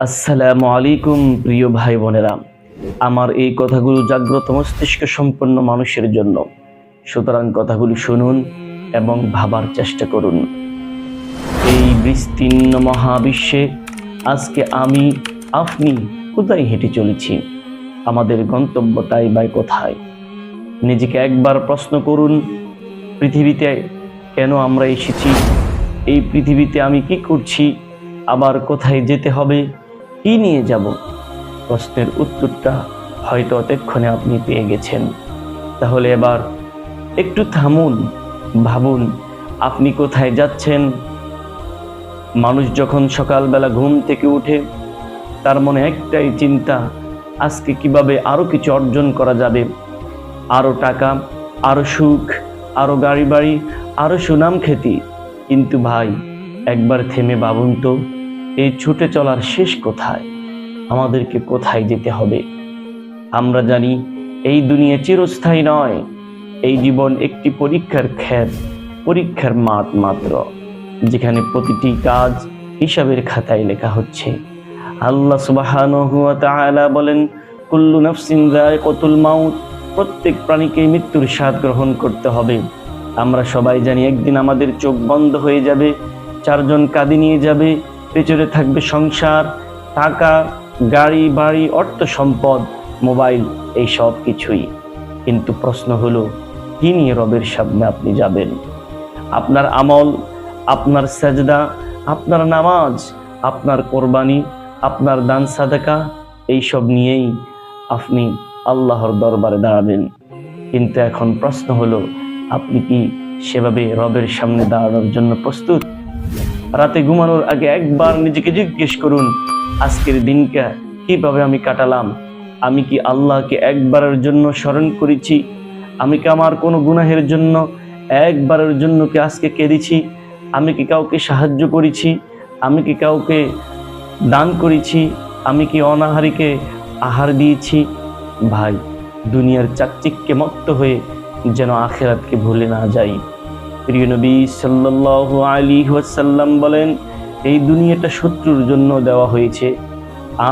আসসালামু আলাইকুম প্রিয় ভাই বোনেরা। আমার এই কথাগুলো জাগ্রত মস্তিষ্ক সম্পন্ন মানুষের জন্য। সুতরাং কথাগুলি শুনুন এবং ভাবার চেষ্টা করুন। এই বিস্তীর্ণ মহাবিশ্বে আজকে আমি, আপনি কোথায় হেঁটে চলেছি? আমাদের গন্তব্য তাই বাই কোথায়? নিজেকে একবার প্রশ্ন করুন, পৃথিবীতে কেন আমরা এসেছি? এই পৃথিবীতে আমি কি করছি? আবার কোথায় যেতে হবে? কি নিয়ে যাব? প্রশ্নের উত্তরটা হয়তো অতক্ষণে আপনি পেয়ে গেছেন। তাহলে এবার একটু থামুন, ভাবুন, আপনি কোথায় যাচ্ছেন? মানুষ যখন সকালবেলা ঘুম থেকে উঠে, তার মনে একটাই চিন্তা, আজকে কীভাবে আরও কিছু অর্জন করা যাবে? আরও টাকা আরও সুখ আরও গাড়ি বাড়ি আরও সুনাম খ্যাতি কিন্তু ভাই, একবার থেমে ভাবুন তো। এই ছুটে চলার শেষ কোথায়? আমাদেরকে কোথায় যেতে হবে? আমরা জানি এই দুনিয়া চিরস্থায়ী নয়। এই জীবন একটি পরীক্ষার খ্যাত পরীক্ষার মাত মাত্র, যেখানে প্রতিটি কাজ হিসাবের খাতায় লেখা হচ্ছে। আল্লাহ তাআলা বলেন, কুল্লু নফসিন রায় কতুল মাউত প্রত্যেক প্রাণীকে মৃত্যুর স্বাদ গ্রহণ করতে হবে। আমরা সবাই জানি একদিন আমাদের চোখ বন্ধ হয়ে যাবে, চারজন কাঁদি নিয়ে যাবে পেছনে থাকবে সংসার, টাকা, গাড়ি, বাড়ি, অর্থ সম্পদ, মোবাইল, এই সব কিছুই। কিন্তু প্রশ্ন হলো কি নিয়ে রবের সামনে আপনি যাবেন? আপনার আমল, আপনার সাজদা, আপনার নামাজ, আপনার কোরবানি, আপনার দান সাদাকা এইসব নিয়েই আপনি আল্লাহর দরবারে দাঁড়াবেন। কিন্তু এখন প্রশ্ন হলো, আপনি কি সেভাবে রবের সামনে দাঁড়ানোর জন্য প্রস্তুত? রাতে ঘুমানোর আগে একবার নিজেকে জিজ্ঞেস করুন, আজকের দিনটা কীভাবে আমি কাটালাম? আমি কি আল্লাহকে একবারের জন্য স্মরণ করেছি? আমি কি আমার কোনো গুনাহের জন্য একবারের জন্য কি আজকে কেঁদেছি? আমি কি কাউকে সাহায্য করেছি? আমি কি কাউকে দান করেছি? আমি কি অনাহারীকে আহার দিয়েছি? ভাই, দুনিয়ার চাকচিককে মত্ত হয়ে যেন আখেরাতকে ভুলে না যাই। প্রিয় নবী সাল্লাল্লাহু আলী ওয়াসাল্লাম বলেন, এই দুনিয়াটা শত্রুর জন্য দেওয়া হয়েছে,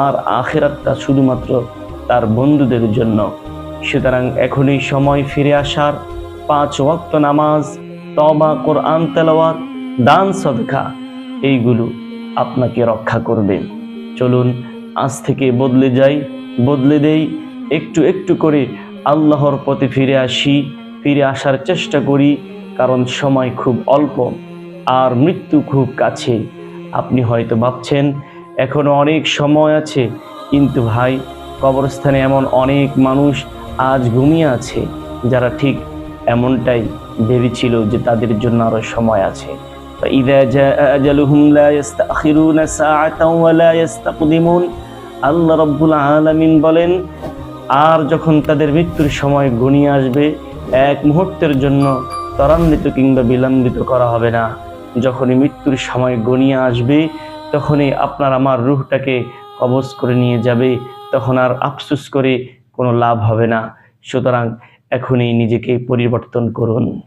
আর আখেরাতটা শুধুমাত্র তার বন্ধুদের জন্য। সুতরাং এখনই সময় ফিরে আসার, পাঁচ ওয়াক্ত নামাজ তবা কোরআন, তেলাওয়াত, দান, সদকা, এইগুলো আপনাকে রক্ষা করবে। চলুন, আজ থেকে বদলে যাই, বদলে দেই, একটু একটু করে আল্লাহর পথে ফিরে আসি, ফিরে আসার চেষ্টা করি কারণ সময় খুব অল্প আর মৃত্যু খুব কাছে। আপনি হয়তো ভাবছেন এখনও অনেক সময় আছে, কিন্তু ভাই, কবরস্থানে এমন অনেক মানুষ আজ ঘুমিয়ে আছে, যারা ঠিক এমনটাই ভেবেছিল যে তাদের জন্য আরও সময় আছে। আল্লাহ রব্বুল আলামিন বলেন, আর যখন তাদের মৃত্যুর সময় ঘনিয়ে আসবে, এক মুহূর্তের জন্য ত্বরান্বিত কিংবা বিলম্বিত করা হবে না। যখনই মৃত্যুর সময় গনিয়ে আসবে, তখনই আপনার আমার রুহটাকে কবজ করে নিয়ে যাবে। তখন আর আফসুস করে কোনো লাভ হবে না। সুতরাং এখনই নিজেকে পরিবর্তন করুন।